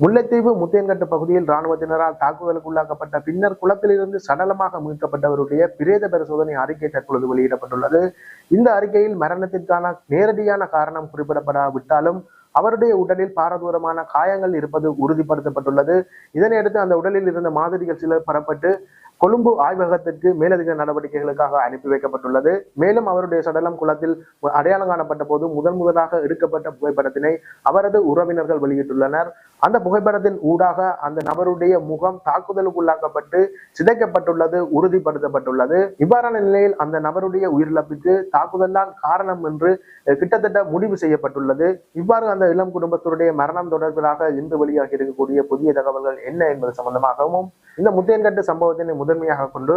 முல்லைத்தீவு முத்தியன்கட்டு பகுதியில் ராணுவத்தினரால் தாக்குதலுக்கு உள்ளாக்கப்பட்ட பின்னர் குளத்திலிருந்து சடலமாக மீட்கப்பட்டவருடைய பிரேத பரிசோதனை அறிக்கை தற்பொழுது வெளியிடப்பட்டுள்ளது. இந்த அறிக்கையில் மரணத்திற்கான நேரடியான காரணம் குறிப்பிடப்படாவிட்டாலும் அவருடைய உடலில் பாரதூரமான காயங்கள் இருப்பது உறுதிப்படுத்தப்பட்டுள்ளது. இதனையடுத்து அந்த உடலில் இருந்த மாதிரிகள் சில பெறப்பட்டு கொழும்பு ஆய்வகத்திற்கு மேலதிக நடவடிக்கைகளுக்காக அனுப்பி வைக்கப்பட்டுள்ளது. மேலும் அவருடைய சடலம் குளத்தில் அடையாளம் காணப்பட்ட போது முதன் முதலாக எடுக்கப்பட்ட புகைப்படத்தினை அவரது உறவினர்கள் வெளியிட்டுள்ளனர். அந்த புகைப்படத்தின் ஊடாக அந்த நபருடைய முகம் தாக்குதலுக்குள்ளாக்கப்பட்டு சிதைக்கப்பட்டுள்ளது உறுதிப்படுத்தப்பட்டுள்ளது. இவ்வாறான நிலையில் அந்த நபருடைய உயிரிழப்புக்கு தாக்குதல் தான் காரணம் என்று கிட்டத்தட்ட முடிவு செய்யப்பட்டுள்ளது. இவ்வாறு அந்த இளம் குடும்பத்தினுடைய மரணம் தொடர்பாக இன்று வெளியாகி இருக்கக்கூடிய புதிய தகவல்கள் என்ன என்பது சம்பந்தமாகவும் இந்த முத்தையன்கட்டு சம்பவத்தினை முதன்மையாக கொண்டு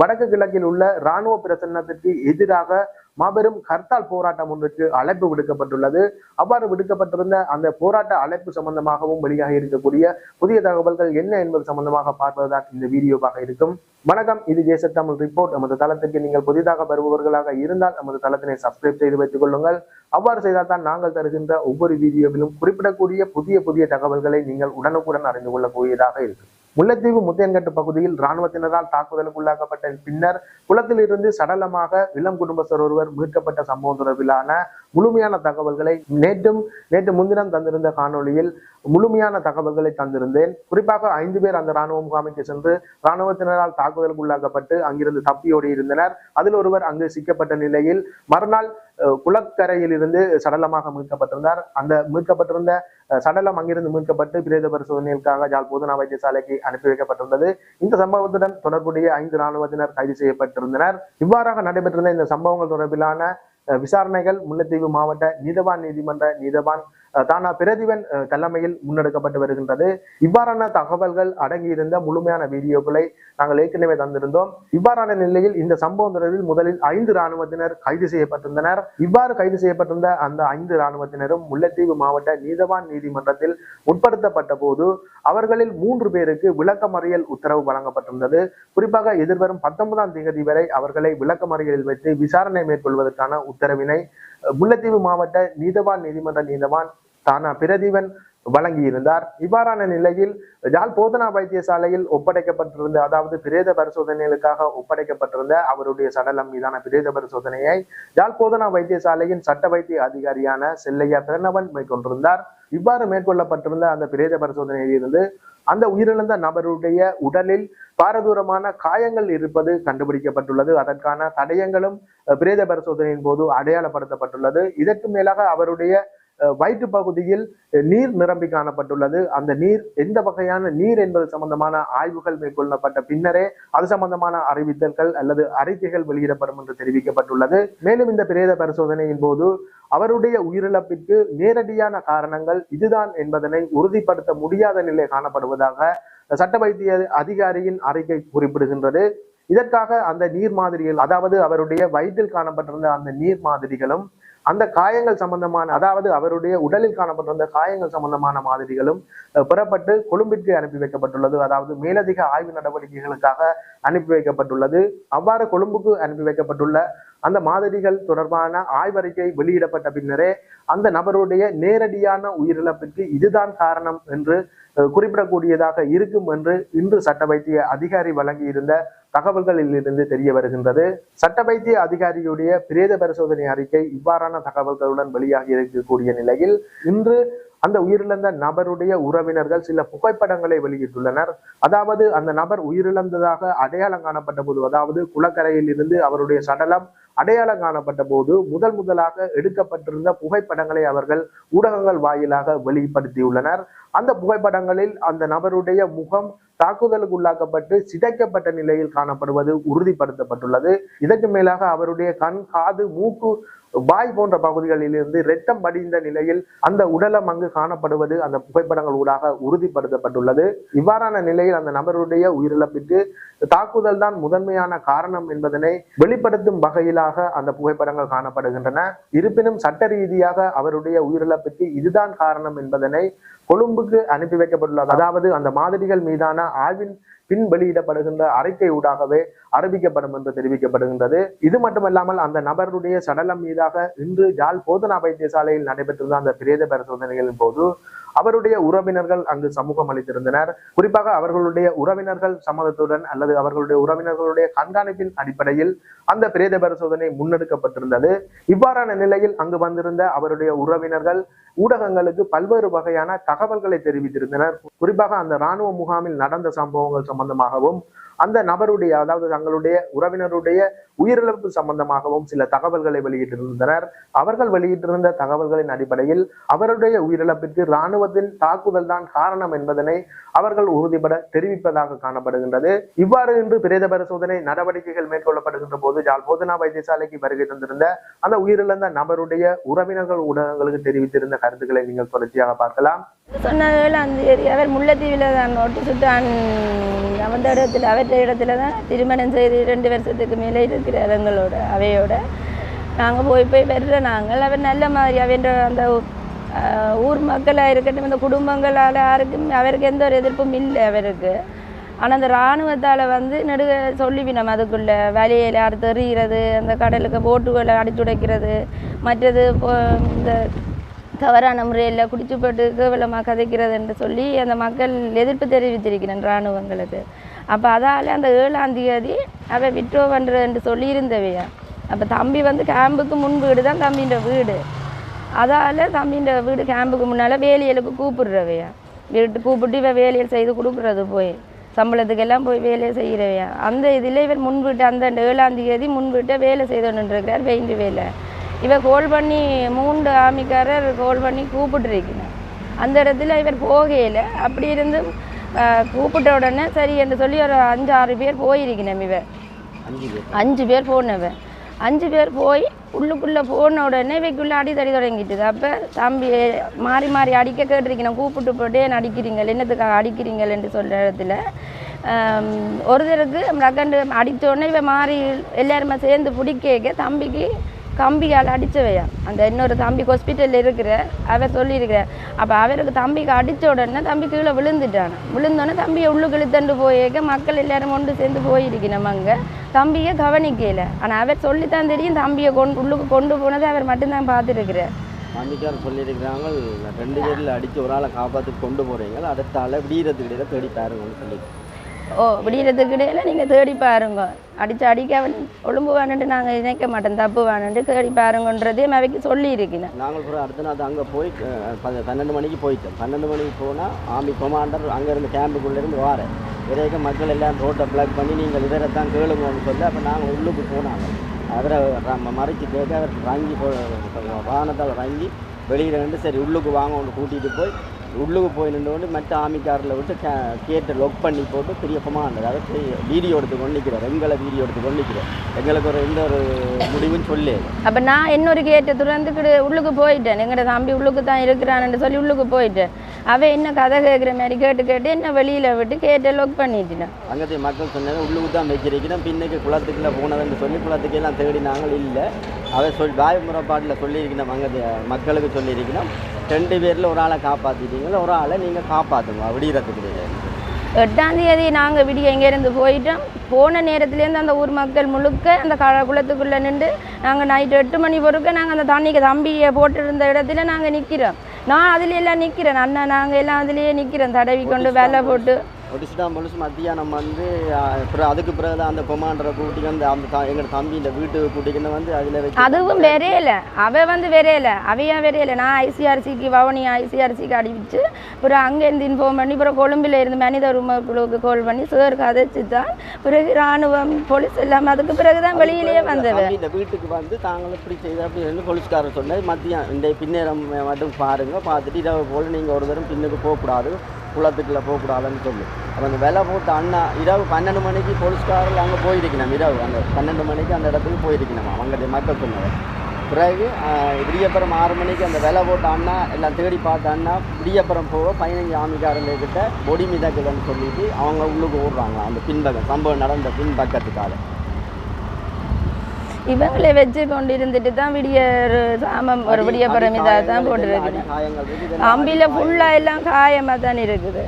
வடக்கு கிழக்கில் உள்ள இராணுவ பிரசன்னத்திற்கு எதிராக மாபெரும் ஹர்த்தால் போராட்டம் ஒன்றுக்கு அழைப்பு விடுக்கப்பட்டுள்ளது. அவ்வாறு விடுக்கப்பட்டிருந்த அந்த போராட்ட அழைப்பு சம்பந்தமாகவும் வெளியாக இருக்கக்கூடிய புதிய தகவல்கள் என்ன என்பது சம்பந்தமாக பார்ப்பதுதான் இந்த வீடியோவாக இருக்கும். வணக்கம் இது தேச தமிழ் ரிப்போர்ட். நமது தளத்திற்கு நீங்கள் புதிதாக வருபவர்களாக இருந்தால் நமது தளத்தினை சப்ஸ்கிரைப் செய்து வைத்துக் கொள்ளுங்கள். அவ்வாறு செய்தால் தான் நாங்கள் தருகின்ற ஒவ்வொரு வீடியோவிலும் குறிப்பிடக்கூடிய புதிய புதிய தகவல்களை நீங்கள் உடனுக்குடன் அறிந்து கொள்ளக்கூடியதாக இருக்கும். முல்லைத்தீவு முத்தையன்கட்டு பகுதியில் இராணுவத்தினரால் தாக்குதலுக்கு உள்ளாக்கப்பட்ட பின்னர் குளத்தில் இருந்து சடலமாக இளம் குடும்பஸ்தர் ஒருவர் மீட்கப்பட்ட சம்பவம் தொடர்பிலான முழுமையான தகவல்களை நேற்றும் நேற்று முன்தினம் தந்திருந்த காணொளியில் முழுமையான தகவல்களை தந்திருந்தேன். குறிப்பாக ஐந்து பேர் அந்த ராணுவ முகாமைக்கு சென்று ராணுவத்தினரால் தாக்குதலுக்கு உள்ளாக்கப்பட்டு அங்கிருந்து தப்பியோடி இருந்தனர். அதில் ஒருவர் அங்கு சிக்கப்பட்ட நிலையில் மறுநாள் குளக்கரையிலிருந்து இருந்து சடலமாக மீட்கப்பட்டிருந்தார். அந்த மீட்கப்பட்டிருந்த சடலம் அங்கிருந்து மீட்கப்பட்டு பிரேத பரிசோதனைக்காக ஜாழ் போதனா வைத்தியசாலைக்கு அனுப்பி வைக்கப்பட்டிருந்தது. இந்த சம்பவத்துடன் தொடர்புடைய ஐந்து ராணுவத்தினர் கைது செய்யப்பட்டிருந்தனர். இவ்வாறாக நடைபெற்றிருந்த இந்த சம்பவங்கள் தொடர்பிலான அஹ், விசாரணைகள் முல்லைத்தீவு மாவட்ட நீதவான் நீதிமன்ற நீதவான் தானா பிரதிவன் தலைமையில் முன்னெடுக்கப்பட்டு வருகின்றது. இவ்வாறான தகவல்கள் அடங்கியிருந்த முழுமையான வீடியோக்களை நாங்கள் ஏற்கனவே தந்திருந்தோம். இவ்வாறான நிலையில் இந்த சம்பவம் தொடர்பில் முதலில் ஐந்து ராணுவத்தினர் கைது செய்யப்பட்டிருந்தனர். இவ்வாறு கைது செய்யப்பட்டிருந்த அந்த ஐந்து ராணுவத்தினரும் முல்லைத்தீவு மாவட்ட நீதவான் நீதிமன்றத்தில் உட்படுத்தப்பட்ட போது அவர்களில் மூன்று பேருக்கு விளக்கமறியல் உத்தரவு வழங்கப்பட்டிருந்தது. குறிப்பாக எதிர்வரும் பத்தொன்பதாம் தேதி வரை அவர்களை விளக்கமறியலில் வைத்து விசாரணை மேற்கொள்வதற்கான உத்தரவினை முல்லைத்தீவு மாவட்ட நீதவான் நீதிமன்ற நீதவான் தானா பிரதீபன் வழங்கியிருந்தார். இவ்வாறான நிலையில் யாழ் போதனா வைத்தியசாலையில் ஒப்படைக்கப்பட்டிருந்த அதாவது பிரேத பரிசோதனைகளுக்காக ஒப்படைக்கப்பட்டிருந்த அவருடைய சடலம் மீதான பிரேத பரிசோதனையை யாழ் போதனா வைத்தியசாலையின் சட்ட வைத்திய அதிகாரியான செல்லையா பிரணவன் மேற்கொண்டிருந்தார். இவ்வாறு மேற்கொள்ளப்பட்டிருந்த அந்த பிரேத பரிசோதனையிலிருந்து அந்த உயிரிழந்த நபருடைய உடலில் பாரதூரமான காயங்கள் இருப்பது கண்டுபிடிக்கப்பட்டுள்ளது. அதற்கான தடயங்களும் பிரேத பரிசோதனையின் போது அடையாளப்படுத்தப்பட்டுள்ளது. இதற்கு மேலாக அவருடைய வயிற்று பகுதியில் நீர் நிரம்பி காணப்பட்டுள்ளது. அந்த நீர் எந்த வகையான நீர் என்பது சம்பந்தமான ஆய்வுகள் மேற்கொள்ளப்பட்ட பின்னரே அது சம்பந்தமான அறிவித்தல்கள் அல்லது அறிக்கைகள் வெளியிடப்படும் என்று தெரிவிக்கப்பட்டுள்ளது. மேலும் இந்த பிரேத பரிசோதனையின் போது அவருடைய உயிரிழப்பிற்கு நேரடியான காரணங்கள் இதுதான் என்பதனை உறுதிப்படுத்த முடியாத நிலை காணப்படுவதாக சட்ட வைத்திய அதிகாரியின் அறிக்கை குறிப்பிடுகின்றது. இதற்காக அந்த நீர் மாதிரிகள் அதாவது அவருடைய வயிற்றில் காணப்பட்டிருந்த அந்த நீர் மாதிரிகளும் அந்த காயங்கள் சம்பந்தமான அதாவது அவருடைய உடலில் காணப்பட்டிருந்த காயங்கள் சம்பந்தமான மாதிரிகளும் புறப்பட்டு பெறப்பட்டு கொழும்பிற்கு அனுப்பி வைக்கப்பட்டுள்ளது. அதாவது மேலதிக ஆய்வு நடவடிக்கைகளுக்காக அனுப்பி வைக்கப்பட்டுள்ளது. அவ்வாறு கொழும்புக்கு அனுப்பி வைக்கப்பட்டுள்ள அந்த மாதிரிகள் தொடர்பான ஆய்வறிக்கை வெளியிடப்பட்ட பின்னரே அந்த நபருடைய நேரடியான உயிரிழப்பிற்கு இதுதான் காரணம் என்று குறிப்பிடக்கூடியதாக இருக்கும் என்று இன்று சட்ட வைத்திய அதிகாரி வழங்கியிருந்த தகவல்களில் இருந்து தெரிய வருகின்றது. சட்ட வைத்திய அதிகாரியுடைய பிரேத பரிசோதனை அறிக்கை இவ்வாறான தகவல்களுடன் வெளியாகி இருக்கக்கூடிய நிலையில் இன்று அந்த உயிரிழந்த நபருடைய உறவினர்கள் சில புகைப்படங்களை வெளியிட்டுள்ளனர். அதாவது அந்த நபர் உயிரிழந்ததாக அடையாளம் காணப்பட்ட போது அதாவது குளக்கரையில் இருந்து அவருடைய சடலம் அடையாளம் காணப்பட்ட போது முதல் முதலாக எடுக்கப்பட்டிருந்த புகைப்படங்களை அவர்கள் ஊடகங்கள் வாயிலாக வெளிப்படுத்தியுள்ளனர். அந்த புகைப்படங்களில் அந்த நபருடைய முகம் தாக்குதலுக்கு உள்ளாக்கப்பட்டு சிதைக்கப்பட்ட நிலையில் காணப்படுவது உறுதிப்படுத்தப்பட்டுள்ளது. இதற்கு மேலாக அவருடைய கண் காது மூக்கு வாய் போன்ற பகுதிகளில் இருந்து இரத்தம் வடிந்த நிலையில் அந்த உடலம் அங்கு காணப்படுவது அந்த புகைப்படங்கள் ஊடாக உறுதிப்படுத்தப்பட்டுள்ளது. இவ்வாறான நிலையில் அந்த நபருடைய உயிரிழப்பிற்கு தாக்குதல் தான் முதன்மையான காரணம் என்பதனை வெளிப்படுத்தும் வகையிலாக அந்த புகைப்படங்கள் காணப்படுகின்றன. இருப்பினும் சட்ட ரீதியாக அவருடைய உயிரிழப்பிற்கு இதுதான் காரணம் என்பதனை கொழும்புக்கு அனுப்பி வைக்கப்பட்டுள்ளது. அதாவது அந்த மாதிரிகள் மீதான ஆய்வின் பின் வெளியிடப்படுகின்ற அறிக்கை ஊடாகவே அறிவிக்கப்படும் என்று தெரிவிக்கப்படுகின்றது. இது மட்டுமல்லாமல் அந்த நபருடைய சடலம் மீதாக இன்று யாழ் போதனா வைத்தியசாலையில் நடைபெற்றிருந்த அந்த பிரேத பரிசோதனைகளின் போது அவருடைய உறவினர்கள் அங்கு சமூகம் அளித்திருந்தனர். குறிப்பாக அவர்களுடைய உறவினர்கள் சம்மதத்துடன் அல்லது அவர்களுடைய உறவினர்களுடைய கண்காணிப்பின் அடிப்படையில் அந்த பிரேத பரிசோதனை முன்னெடுக்கப்பட்டிருந்தது. இவ்வாறான நிலையில் அங்கு வந்திருந்த அவருடைய உறவினர்கள் ஊடகங்களுக்கு பல்வேறு வகையான தகவல்களை தெரிவித்திருந்தனர். குறிப்பாக அந்த ராணுவ முகாமில் நடந்த சம்பவங்கள் சம்பந்தமாகவும் அந்த நபருடைய அதாவது தங்களுடைய உறவினருடைய உயிரிழப்பு சம்பந்தமாகவும் சில தகவல்களை வெளியிட்டிருந்தனர். அவர்கள் வெளியிட்டிருந்த தகவல்களின் அடிப்படையில் அவருடைய உயிரிழப்பிற்கு இராணுவத்தின் தாக்குதல் தான் காரணம் என்பதனை அவர்கள் உறுதிபட தெரிவிப்பதாக காணப்படுகின்றது. இவ்வாறு இன்று பிரேத பரிசோதனை நடவடிக்கைகள் மேற்கொள்ளப்படுகின்ற போது ஜாழ் போதனா வைத்தியசாலைக்கு வருகை தந்திருந்த அந்த உயிரிழந்த நபருடைய உறவினர்கள் ஊடகங்களுக்கு தெரிவித்திருந்த கருத்துக்களை நீங்கள் தொடர்ச்சியாக பார்க்கலாம். சொன்ன அவர் முல்லைத்தீவில் தான் நோட்டு சுட்டான் பெற்ற இடத்துல தான் திருமணம் செய்து ரெண்டு வருஷத்துக்கு மேலே இருக்கிறார் எங்களோட அவையோட. நாங்கள் போய் போய் வர்ற நாங்கள் அவர் நல்ல மாதிரி அவன்ற அந்த ஊர் மக்களாக இருக்கட்டும் இந்த குடும்பங்களால் யாருக்கும் அவருக்கு எந்த ஒரு எதிர்ப்பும் இல்லை அவருக்கு. ஆனால் அந்த இராணுவத்தால் வந்து நெடுக சொல்லிவினோம் அதுக்குள்ளே. வேலையில் அடுத்து எறிகிறது அந்த கடலுக்கு போட்டுகளை அடிச்சுடைக்கிறது மற்றது இப்போ இந்த தவறான முறையில் குடிச்சு போட்டு கேவலமாக கதைக்கிறது என்று சொல்லி அந்த மக்கள் எதிர்ப்பு தெரிவித்திருக்கிறேன் இராணுவங்களுக்கு. அப்போ அதால் அந்த ஏழாம் தேதி அவள் விட்ரோ பண்ணுறது சொல்லியிருந்தவையா. அப்போ தம்பி வந்து கேம்புக்கு முன் வீடு தான் தம்பின்ற வீடு. அதால் தம்பின்ற வீடு கேம்புக்கு முன்னால் வேலியலுக்கு கூப்பிடுறவையா. வீட்டு கூப்பிட்டு இவன் வேலையில் செய்து கொடுக்குறது போய் சம்பளத்துக்கெல்லாம் போய் வேலையை செய்கிறவையா. அந்த இதில் இவர் முன்விட்டு அந்த ஏழாம் தேதி முன்விட்ட வேலை செய்தோன்னுருக்கிறார் பெயிண்ட் வேலை. இவன் கோல் பண்ணி மூன்று ஆமிக்காரர் கோல் பண்ணி கூப்பிட்டுருக்கணும் அந்த இடத்துல இவர் போகையில் அப்படி இருந்து கூப்பிட்ட உடனே சரி என்று சொல்லி ஒரு அஞ்சு ஆறு பேர் போயிருக்கணும் இவ. அஞ்சு பேர். அஞ்சு பேர் போனவ. அஞ்சு பேர் போய் உள்ளுக்குள்ளே போன உடனே இவைக்குள்ளே அடி தடி தொடங்கிட்டுது. அப்போ தம்பி மாறி மாறி அடிக்க கேட்டிருக்கணும். கூப்பிட்டு போட்டு என்ன அடிக்கிறீங்கள்? என்னத்துக்காக அடிக்கிறீங்கள்? என்று சொல்கிற இடத்துல ஒருத்தருக்கு ரக்கண்டு அடித்தோடனே இவன் மாறி எல்லாருமே சேர்ந்து பிடிக்க தம்பிக்கு கம்பியால் அடித்தவையா? அந்த இன்னொரு தம்பி ஹாஸ்பிட்டலில் இருக்கிற அவர் சொல்லியிருக்கிற அப்போ அவருக்கு தம்பிக்கு அடித்த உடனே தம்பி கீழே விழுந்துட்டான். விழுந்தோடனே தம்பியை உள்ளுக்கு இழுத்துட்டு போயிருக்க மக்கள் எல்லாரும் ஒன்று சேர்ந்து போயிருக்கணும் அங்கே. தம்பியை கவனிக்கல. ஆனால் அவர் சொல்லித்தான் தெரியும் தம்பியை கொண்டு உள்ளுக்கு கொண்டு போனதை அவர் மட்டும்தான் பார்த்துருக்கிறார். மாமிக்கார் சொல்லியிருக்கிறாங்க ரெண்டு பேரில் அடித்து ஒரு ஆளை காப்பாற்றி கொண்டு போகிறீங்க அடுத்த ஆளை விடியறதுக்கு தேடி பாருங்கன்னு சொல்லி ஓ விடியறதுக்கு இடையில நீங்கள் தேடி பாருங்க. அடித்து அடிக்க அவன் ஒழும்பு வேணுன்ட்டு நாங்கள் நினைக்க மாட்டோம் தப்பு வேணுன்ட்டு தேடி பாருங்கன்றதையும் அவைக்கு சொல்லியிருக்கேன் நாங்கள் கூட அடுத்த நாள் அங்கே போய் பன்னெண்டு மணிக்கு போயிட்டோம். பன்னெண்டு மணிக்கு போனால் ஆர்மி கொமாண்டர் அங்கேருந்து கேம்புக்குள்ளேருந்து வாரேன். விரைக்க மக்கள் எல்லாம் ரோட்டை பிளாக் பண்ணி நீங்கள் இதரை தான் கேளுங்கன்னு சொல்லி அப்போ நாங்கள் உள்ளுக்கு போனாங்க. அவரை நம்ம மறைச்சி கேட்க அவர் ரங்கி போ வாகனத்தால் ரங்கி வெளியில் நின்று சரி உள்ளுக்கு வாங்க ஒன்று கூட்டிகிட்டு போய் உள்ளுக்கு போய் நின்று மற்ற ஆமிக்காரில் விட்டு கே கேட்டை லொக் பண்ணி போட்டு பிரியப்பமாக கொமாண்டர் அதை வீடியோ எடுத்து கொண்டு நிற்கிறோம் எங்களை வீடியோ எடுத்து கொண்டு நிற்கிறோம் எங்களுக்கு ஒரு எந்த ஒரு முடிவும் சொல்லு அப்போ நான் இன்னொரு கேட்டை துறந்துக்கிட்டு உள்ளுக்கு போயிட்டேன். எங்களோட தம்பி உள்ளுக்கு தான் இருக்கிறான்னு சொல்லி உள்ளுக்கு போயிட்டேன். அவன் என்ன கதை கேட்குற மாதிரி கேட்டு கேட்டு என்ன வெளியில் விட்டு கேட்டை லொக் பண்ணிட்டேன். அங்கத்தையும் மக்கள் சொன்னது உள்ளுக்கு தான் வச்சிருக்கிறோம் பின்னுக்கு குளத்துக்குள்ளே போனதுன்னு சொல்லி குளத்துக்கு எல்லாம் தேடி நாங்கள் இல்லை. அவர் சொல் வாய் முறைப்பாட்டில் சொல்லியிருக்கணும் அங்கே மக்களுக்கு சொல்லியிருக்கணும். ரெண்டு பேரில் ஒரு ஆளை காப்பாற்றிட்டீங்களா ஒரு ஆளை நீங்கள் காப்பாற்றுங்க விடியறதுக்கு. எட்டாம் தேதி நாங்கள் விடிய இங்கேருந்து போயிட்டோம். போன நேரத்துலேருந்து அந்த ஊர் மக்கள் முழுக்க அந்த க குளத்துக்குள்ளே நின்று நாங்கள் நைட்டு எட்டு மணி பொறுக்க நாங்கள் அந்த தண்ணிக்கு தம்பியை போட்டிருந்த இடத்துல நாங்கள் நிற்கிறோம் நான் அதுல எல்லாம் நிற்கிறேன் அண்ணா நாங்கள் எல்லாம் அதுலேயே நிற்கிறோம் தடவி கொண்டு வேலை போட்டு. ஒடிச்சுட்டா பொலிஸ் மத்தியானம் வந்து அப்புறம் அதுக்கு பிறகு தான் அந்த கொமாண்டரை கூட்டிக்கு வந்து அந்த எங்களோட தம்பி இந்த வீட்டுக்கு கூட்டிக்கின்னு வந்து அதில் வச்சு அதுவும் வெறையில. அவ வந்து வெறையில. அவையா வெறையில. நான் ஐசிஆர்சிக்கு வவுனி ஐசிஆர்சிக்கு அடிச்சு அப்புறம் அங்கேருந்து இன்ஃபார்ம் பண்ணி அப்புறம் கொழும்பில் இருந்து மனித உரிமைக்குழுவுக்கு கால் பண்ணி சார் கதைச்சு தான் பிறகு இராணுவம் போலீஸ் எல்லாம் அதுக்கு பிறகு தான் வெளியிலேயே வந்தவ. தம்பி இந்த வீட்டுக்கு வந்து தாங்கள் இப்படி செய்த அப்படின்னு போலீஸ்காரர் சொன்னார். மதியம் இந்த பின்னேரம் மட்டும் பாருங்க பார்த்துட்டு இரவு போல் நீங்கள் ஒரு தரம் பின்னுக்கு போகக்கூடாது. குளத்துக்குள்ளே போகக்கூடாதுன்னு சொல்லி. அப்போ அந்த விலை போட்ட அண்ணா இரவு பன்னெண்டு மணிக்கு போலீஸ்காரில் அங்கே போயிருக்கணும் இரவு. அந்த பன்னெண்டு மணிக்கு அந்த இடத்துக்கு போயிருக்கணும் அவங்க மக்கள் சொன்னவர் பிறகு விடியப்புறம் ஆறு மணிக்கு அந்த விலை போட்ட அண்ணா எல்லாம் தேடி பார்த்த அண்ணா விடியப்புறம் போக பதினஞ்சு ஆமிக்காரங்கக்கிட்ட பொடி மிதக்குதுன்னு சொல்லிட்டு அவங்க உள்ளுக்கு ஓடுறாங்க அந்த பின்பக்கம் சம்பவம் நடந்த பின்பக்கத்துக்காக. இவங்களை வச்சு கொண்டு இருந்துட்டு தான் விடிய சாமம் ஒரு விடிய பரமிதாக தான் இதெல்லாம் அம்பியில் ஃபுல்லாக எல்லாம் காயமாக தான் இருக்குது.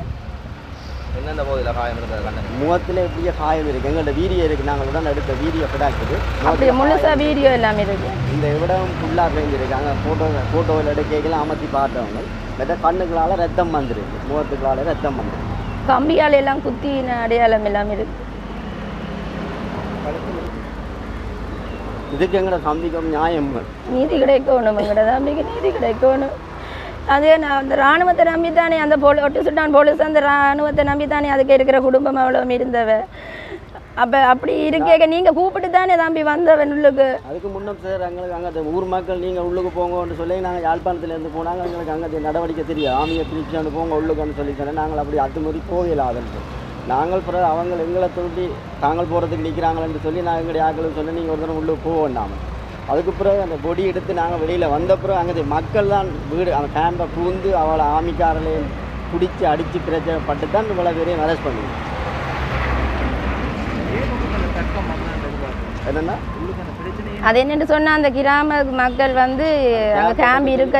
எந்தெந்த பகுதியில் காயம் இருந்தது முகத்துல பெரிய காயம் இருக்கு எங்கள்ட்ட வீடியோ இருக்கு நாங்கள் உடனே எடுத்த வீடியோ கிடாக்குது அப்படி முழுசா வீடியோ எல்லாம் இருக்கு இந்த இடம் ஃபுல்லாக பேஞ்சிருக்காங்க ஃபோட்டோ ஃபோட்டோவில் எடுக்கலாம் அமர்த்தி பார்த்தவங்க. மற்ற கண்ணுகளால் ரத்தம் வந்துருக்கு முகத்துக்களால் ரத்தம் வந்துருக்கு கம்பியால் எல்லாம் குத்தின அடையாளம் எல்லாம் இருக்கு இதுக்கு எங்கட சந்திக்கும் நியாயம் நீதி கிடைக்கணும் எங்கட தம்பிக்கு நீதி கிடைக்கணும் அதே நான் அந்த இராணுவத்தை நம்பி தானே அந்த போலி ஒட்டு சுட்டான் போலீஸ் அந்த இராணுவத்தை நம்பி தானே அதுக்கு இருக்கிற குடும்பம் அவ்வளோ இருந்தவ அப்போ அப்படி இருக்கேக்க நீங்கள் கூப்பிட்டு தானே தம்பி வந்தவன் உள்ளுக்கு அதுக்கு முன்னம் சார் எங்களுக்கு அங்கே ஊர் மக்கள் நீங்கள் உள்ளுக்கு போங்கன்னு சொல்லி நாங்கள் யாழ்ப்பாணத்துலேருந்து போனாங்க எங்களுக்கு அங்கே நடவடிக்கை தெரியும் ஆமியை பிரிச்சாண்டு போங்க உள்ளுக்குன்னு சொல்லி தானே நாங்கள் அப்படி அத்துமுறை போகலாதுன்னு நாங்கள் பிறகு அவங்க எங்களை தூண்டி தாங்கள் போகிறதுக்கு நிற்கிறாங்களேன்னு சொல்லி நான் எங்களுடைய ஆக்களுக்கு சொல்லி நீங்கள் ஒரு தடவை உள்ளுக்கு போக வேண்டாம் அதுக்கு பிறகு அந்த பொடி எடுத்து நாங்கள் வெளியில் வந்த பிறகு அங்கே மக்கள் தான் வீடு அந்த கேம்பை பூந்து அவளை ஆமிக்காரலையும் பிடிச்சி அடித்து பிரச்சனை பட்டு தான் இவ்வளோ பேரையும் அரெஸ்ட் பண்ணுவோம் என்னென்னா? அது என்னன்னு சொன்னா அந்த கிராம மக்கள் வந்து அங்கே கேம்ப் இருக்க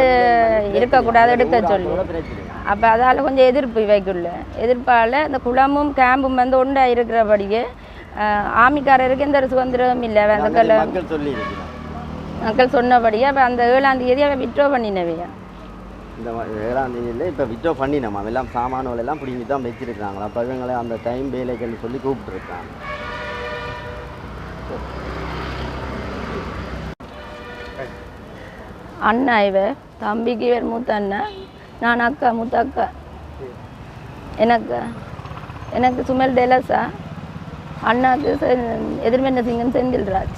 இருக்கக்கூடாது எடுக்க சொல்லி. பிரச்சனை அப்போ அதால் கொஞ்சம் எதிர்ப்பு இவைக்குள்ள. எதிர்ப்பால் இந்த குளமும் கேம்பும் வந்து ஒன்றா இருக்கிறபடியே ஆமிக்காரருக்கு எந்த ஒரு சுதந்திரமும் இல்லை. அந்த மக்கள் சொன்னபடியே அப்போ அந்த ஏழாம் தேதி அவன் விட்ரோ பண்ணினவையா? இந்த ஏழாம் தேதியில் இப்போ விட்ரோ பண்ணினோம். எல்லாம் சாமான்கள் எல்லாம் பிடிங்கி தான் வச்சிருக்காங்க அப்போ இவங்களை அந்த டைம் வேலைகள் சொல்லி கூப்பிட்டுருக்காங்க. அண்ணா இவ தம்பிக்கு இவர் மூத்த அண்ணா. நான் அக்கா மூத்த அக்கா எனக்கு எனக்கு சுமல் டெலஸா அண்ணாக்கு எதிர்மென்ன சிங்கன் செந்தில்ராஜ்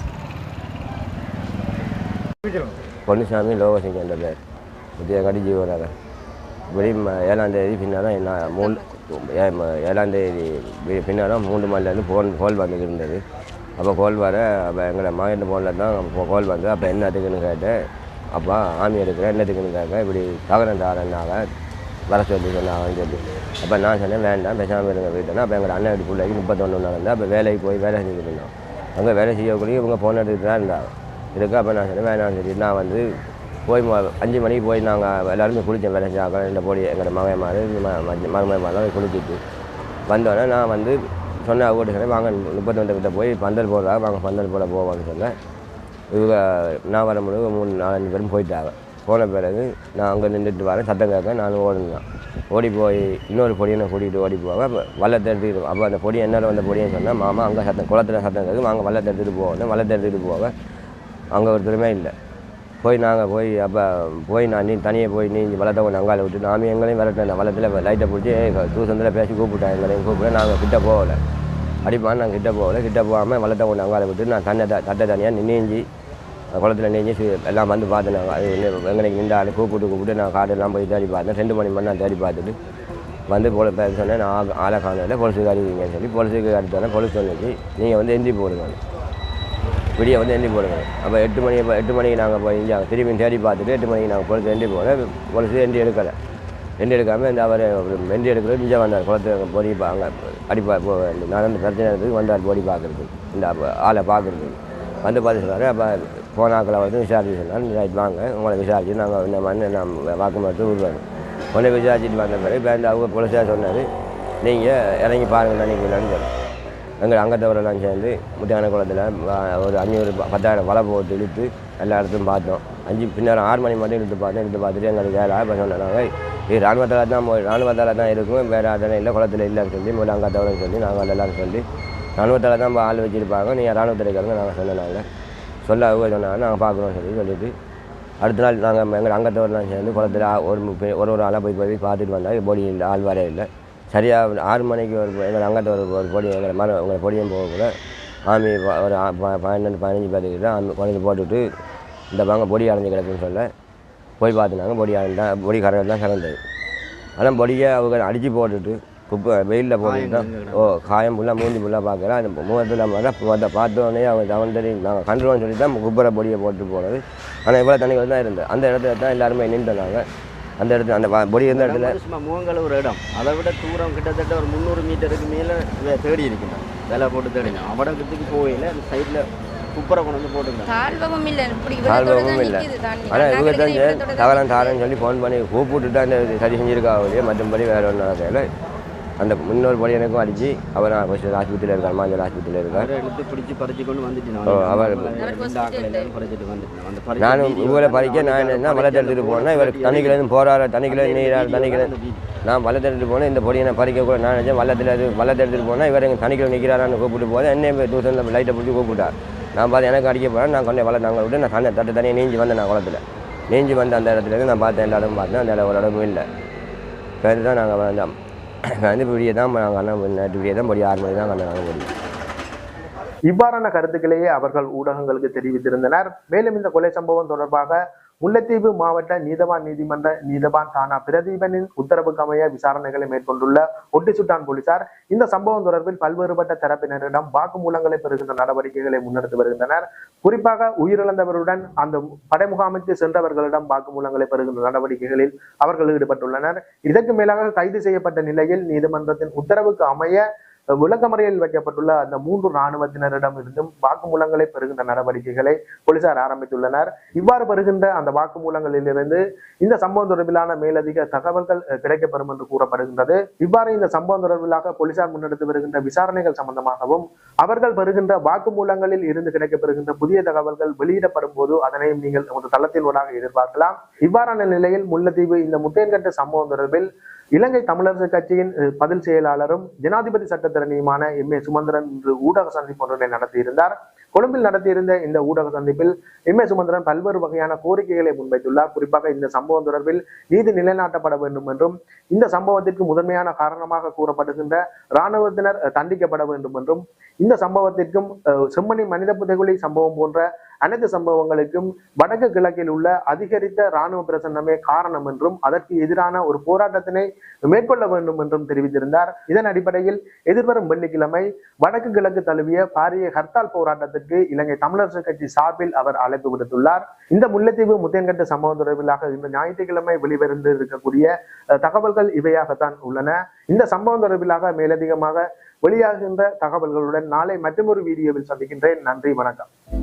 பொன்னுசாமி லோகசிங்கம் என்ற பேர். புதிய கடி ஜீவனகர் வெளி ஏழாம் தேதி பின்னால் நான் மூணு ஏ- ஏழாம் தேதி பின்னால் மூன்று மணிலேருந்து ஃபோன் கோல் வந்துட்டு இருந்தது. அப்போ கோல் வர அப்போ எங்களை மகன் ஃபோனில் தான் கோல் வந்து அப்போ என்னத்துக்குன்னு கேட்டேன். அப்பா ஆமி எடுக்கிறேன் என்னத்துக்குன்னு கேட்க இப்படி தகரம் வர சொல்லி சொன்னாங்கன்னு சொல்லி. அப்போ நான் சொன்னேன் வேண்டாம் பேசாமல் இருங்க வீட்டுனா அப்போ எங்கள் அண்ணன் வீட்டு பிள்ளைக்கு முப்பத்தொன்று நடந்தா அப்போ வேலைக்கு போய் வேலை செஞ்சுட்டு இருந்தோம் அங்கே வேலை செய்யக்கூடிய இவங்க ஃபோன் எடுத்துட்டு தான் இருந்தாங்க. இதுக்கு அப்போ நான் சொன்னேன் வேணாம் சொல்லி. நான் வந்து போய் அஞ்சு மணிக்கு போய் நாங்கள் எல்லாருமே குளித்தோம் வேலை செஞ்சாங்க இந்த போடி எங்களோட மகன் மாதிரி மருமகன் மாதிரிலாம் குளிச்சுட்டு வந்தோடனே நான் வந்து சொன்ன கூட சொன்னேன் வாங்க முப்பத்தொன்று கிட்ட போய் பந்தல் போடுறாங்க வாங்க பந்தல் போட போவான்னு சொன்னேன். இவங்க நான் வர முடியும் மூணு நாலஞ்சு பேரும் போயிட்டாங்க. போன பிறகு நான் அங்கே நின்றுட்டு வரேன். சத்தம் கேட்க நானும் ஓடினேன். ஓடி போய் இன்னொரு பொடியை கூட்டிகிட்டு ஓடி போவேன். அப்போ வள்ளத்தை எடுத்துக்கிட்டு அப்போ அந்த பொடி என்ன வந்த பொடின்னு சொன்னால் மாமா அங்கே சத்தம் குளத்துல சத்தம் கேட்கும் அங்கே வள்ளத்தை எடுத்துகிட்டு போவேன் வள்ளத்தை எடுத்துகிட்டு போவேன். அங்கே ஒருத்தருமே இல்லை. போய் நாங்கள் போய் அப்போ போய் நான் நீ தனியாக போய் நீ வளத்தை கொஞ்சம் அங்கால விட்டு நாம எங்களையும் விரட்டினேன் வளத்தில் லைட்டை பிடிச்சி தூசந்தில் பேசி கூப்பிட்டேன் எங்களையும் கூப்பிட நாங்கள் கிட்ட போகலை. அடிப்பான். நாங்கள் கிட்ட போகல. கிட்ட போகாமல் வளத்தை கொண்டு அங்கால விட்டு நான் தன்னை த- தட்டை தனியாக நின்னேஞ்சி குளத்தில் நீஞ்சி எல்லாம் வந்து பார்த்தேன் அது எங்களுக்கு நின்று ஆளு கூப்பிட்டு கூப்பிட்டு நான் காடெல்லாம் போய் தேடி பார்த்தேன். ரெண்டு மணி மணி நான் தேடி பார்த்துட்டு வந்து போல பேச சொன்னேன். நான் ஆ- ஆளை காணல போலீஸுக்கு அறிவிங்கன்னு சொல்லி போலீஸுக்கு அடுத்தோடனே போலீஸ் சொன்னிச்சு நீங்கள் வந்து எந்தி போடுங்க. விடிய வந்து எந்தி போடுங்க. அப்போ எட்டு மணி எட்டு மணிக்கு நாங்கள் போய் இங்கே திரும்பி தேடி பார்த்துட்டு எட்டு மணிக்கு நாங்கள் பொழுது எந்தி போகிறேன் பொழுது எந்தி எடுக்கலை. எண்டி எடுக்காமல் இந்த அவர் எண்டி எடுக்கிறது இங்கே வந்தார். குளத்தை பொடி அங்கே அடிப்பா நடந்து நடந்த பிரச்சனை இருந்தது வந்தார் பொடி பார்க்குறதுக்கு இந்த ஆளை பார்க்குறதுக்கு வந்து பார்த்து சொன்னார். அப்போ போனாக்களை வந்து விசாரிச்சு சொன்னால் ரைட் வாங்க. உங்களை விசாரிச்சு நாங்கள் இந்த மண் நம் வாக்குமூலத்தை உருவாங்க உடனே விசாரிச்சுட்டு வந்த பிறகு இப்போ அவங்க பொலிசாக சொன்னார். நீங்கள் இறங்கி பாருங்கள் நினைக்கலான்னு சொன்னேன் எங்கள் அங்கத்தவரெல்லாம் சேர்ந்து முத்தியான குளத்தில் ஒரு அஞ்சூறு பத்தாயிரம் வலை போட்டு இழுத்து எல்லா இடத்தையும் பார்த்தோம். அஞ்சு பின்னர் ஆறு மணி மட்டும் இழுத்து பார்த்தோம். இழுத்து பார்த்துட்டு எங்களுக்கு வேலை இப்போ சொன்னாங்க. இது இராணுவத்தால் தான் போய் தான் இருக்கும். வேறு அதெல்லாம் இல்லை குளத்தில் இல்லைன்னு சொல்லி முதல்ல அங்கத்தவரை சொல்லி நாங்கள் எல்லாரும் சொல்லி இராணுவத்தால் தான் ஆள் வச்சுருப்பாங்க. நீங்கள் இராணுவத்தில் இருக்கிறவங்க நாங்கள் சொன்னாங்க சொல்ல அவங்க சொன்னாங்க நாங்கள் பார்க்குறோம் சொல்லி சொல்லிட்டு. அடுத்த நாள் நாங்கள் எங்கள் அங்கத்தவரெலாம் சேர்ந்து குளத்தில் ஒரு ஒரு ஒரு ஆளாக போய் போய் பார்த்துட்டு வந்தால் பொடி இல்லை ஆள் வரே இல்லை. சரியாக ஆறு மணிக்கு ஒரு எங்கள் அங்கத்தவர் ஒரு பொடி எங்களை மரம் உங்களை பொடியும் போகக்குள்ள ஆமி ஒரு ப- பன்னெண்டு பதினஞ்சு பேர்த்துக்கிட்ட ஆமி குழந்தை போட்டுவிட்டு இந்த வாங்க பொடி அடைஞ்சு கிடக்குன்னு சொல்ல போய் பார்த்துனாங்க. பொடி அடைஞ்சா பொடி கரண்ட் தான் சிறந்தது ஆனால் பொடியை அவங்க அடித்து போட்டுட்டு குப்பை வெயிலில் போட்டுட்டு தான் ஓ காயம் ஃபுல்லாக மூஞ்சி ஃபுல்லாக பார்க்குறேன் அந்த முகத்தில் பார்த்தா பார்த்தோன்னே அவங்க தவன் தெரியும் நாங்கள் கண்டுருவோம்னு சொல்லி தான் குப்பரை பொடியை போட்டு போனது. ஆனால் இவ்வளோ தண்ணிகள் தான் இருந்தது. அந்த இடத்துல தான் எல்லாருமே நின்றுனாங்க அந்த இடத்துல அந்த பொடி இருந்த இடத்துல சும்மா முகங்கள் ஒரு இடம். அதை விட தூரம் கிட்டத்தட்ட ஒரு முந்நூறு மீட்டருக்கு மேலே தேடி இருக்கணும் வேலை போட்டு தேடினோம். அவடத்துக்கு போகல அந்த சைடில் குப்பரை கொண்டு வந்து போட்டுருந்தாங்க தாழ்வமும் இல்லை. தாழ்வமும் இல்லை. ஆனால் இவங்க தான் தகவலாம் தாரன்னு சொல்லி ஃபோன் பண்ணி கூப்பிட்டு தான் சரி செஞ்சிருக்கா ஒழிய மற்றபடி வேற ஒன்றும் நடக்கல. அந்த முன்னோர் படி எனக்கும் அடிச்சு அவர் ஹாஸ்பிட்டல் ஆஸ்பத்திரியில் இருக்கார் மாஞ்சல் ஆஸ்பத்திரியில் இருக்கார். அவரை எடுத்து பிடிச்சி பறிச்சு கொண்டு வந்துட்டு அவர் நானும் இவரை பறிக்க நான் என்ன வளத்தை எடுத்துகிட்டு போனேன் இவர் தண்ணிக்கிலேருந்து போகிறாரு தண்ணிக்கில நீரார் தண்ணிக்கில நான் வள்ளத்தை எடுத்துகிட்டு போனேன் இந்த பொடியை நான் பறிக்க கூட நான் நினச்சேன் வள்ளத்தில் இது வள்ளத்தை எடுத்துகிட்டு போனால் இவர் எங்கள் தண்ணிக்கில் நிற்கிறாரான்னு கூப்பிட்டு போது என்னை தூசனில் லைட்டை பிடிச்சி கூப்பிட்டார். நான் பார்த்து எனக்கு அடிக்க போகிறேன் நான் கொண்டே வள நாங்கள் விட்டு நான் தண்ணி தட்டு தண்ணியை நீஞ்சி வந்தேன் நான் குளத்தில். நீஞ்சி வந்த அந்த இடத்துல இருந்து நான் பார்த்தேன் எல்லா இடமும் பார்த்தேன் அந்த இடம் ஒரு இடமும் இல்லை. பேர் தான் நாங்கள் வந்தோம். நான் வந்து இப்படியே தான் நாங்கள் அண்ணன் இப்படியே தான் படி ஆறு மணி தான் கண்ண நாங்கள் முடியும் இவ்வாறான கருத்துக்களையே அவர்கள் ஊடகங்களுக்கு தெரிவித்திருந்தனர். மேலும் இந்த கொலை சம்பவம் தொடர்பாக முல்லைத்தீவு மாவட்ட நீதவான் நீதிமன்ற நீதவான் தானா பிரதீபனின் உத்தரவுக்கு அமைய விசாரணைகளை மேற்கொண்டுள்ள ஒட்டிசுட்டான் போலீசார் இந்த சம்பவம் தொடர்பில் பல்வேறுபட்ட தரப்பினரிடம் வாக்குமூலங்களை பெறுகின்ற நடவடிக்கைகளை முன்னெடுத்து வருகின்றனர். குறிப்பாக உயிரிழந்தவருடன் அந்த படைமுகாமுக்கு சென்றவர்களிடம் வாக்குமூலங்களை பெறுகின்ற நடவடிக்கைகளில் அவர்கள் ஈடுபட்டுள்ளனர். இதற்கு மேலாக கைது செய்யப்பட்ட நிலையில் நீதிமன்றத்தின் உத்தரவுக்கு அமைய விளக்கமறையில் வைக்கப்பட்டுள்ள அந்த மூன்று இராணுவத்தினரிடம் இருந்தும் வாக்குமூலங்களை பெறுகின்ற நடவடிக்கைகளை போலீசார் ஆரம்பித்துள்ளனர். இவ்வாறு பெறுகின்ற அந்த வாக்குமூலங்களிலிருந்து இந்த சம்பவம் தொடர்பிலான மேலதிக தகவல்கள் கிடைக்கப்பெறும் என்று கூறப்படுகின்றது. இவ்வாறு இந்த சம்பவம் தொடர்பிலாக போலீசார் முன்னெடுத்து வருகின்ற விசாரணைகள் சம்பந்தமாகவும் அவர்கள் பெறுகின்ற வாக்குமூலங்களில் இருந்து கிடைக்கப்பெறுகின்ற புதிய தகவல்கள் வெளியிடப்படும் போது அதனையும் நீங்கள் உங்கள் தளத்தின் ஊடாக எதிர்பார்க்கலாம். இவ்வாறான நிலையில் முல்லைத்தீவு இந்த முட்டையன்கட்டு சம்பவம் தொடர்பில் இலங்கை தமிழரசு கட்சியின் பதில் செயலாளரும் ஜனாதிபதி சட்டத்தை சட்டத்தரணியுமான எம் ஏ சுமந்திரன் இன்று ஊடக சந்திப்பு ஒன்றினை நடத்தியிருந்தார். கொழும்பில் நடத்தியிருந்த இந்த ஊடக சந்திப்பில் எம் ஏ சுமந்திரன் பல்வேறு வகையான கோரிக்கைகளை முன்வைத்துள்ளார். குறிப்பாக இந்த சம்பவம் தொடர்பில் நீதி நிலைநாட்டப்பட வேண்டும் என்றும் இந்த சம்பவத்திற்கு முதன்மையான காரணமாக கூறப்படுகின்ற இராணுவத்தினர் தண்டிக்கப்பட வேண்டும் என்றும் இந்த சம்பவத்திற்கும் செம்மணி மனித புதைகுலி சம்பவம் போன்ற அனைத்து சம்பவங்களுக்கும் வடக்கு கிழக்கில் உள்ள அதிகரித்த இராணுவ பிரசன்னமே காரணம் என்றும் அதற்கு எதிரான ஒரு போராட்டத்தினை மேற்கொள்ள வேண்டும் என்றும் தெரிவித்திருந்தார். இதன் அடிப்படையில் எதிர்வரும் வெள்ளிக்கிழமை வடக்கு கிழக்கு தழுவிய பாரிய ஹர்த்தால் போராட்டத்திற்கு இலங்கை தமிழரசு கட்சி சார்பில் அவர் அழைப்பு விடுத்துள்ளார். இந்த முல்லைத்தீவு முத்தையன்கட்டு சம்பவம் தொடர்பிலாக இந்த ஞாயிற்றுக்கிழமை வெளிவந்து இருக்கக்கூடிய அஹ், தகவல்கள் இவையாகத்தான் உள்ளன. இந்த சம்பவம் தொடர்பிலாக மேலதிகமாக வெளியாகின்ற தகவல்களுடன் நாளை மற்றொரு வீடியோவில் சந்திக்கின்றேன். நன்றி வணக்கம்.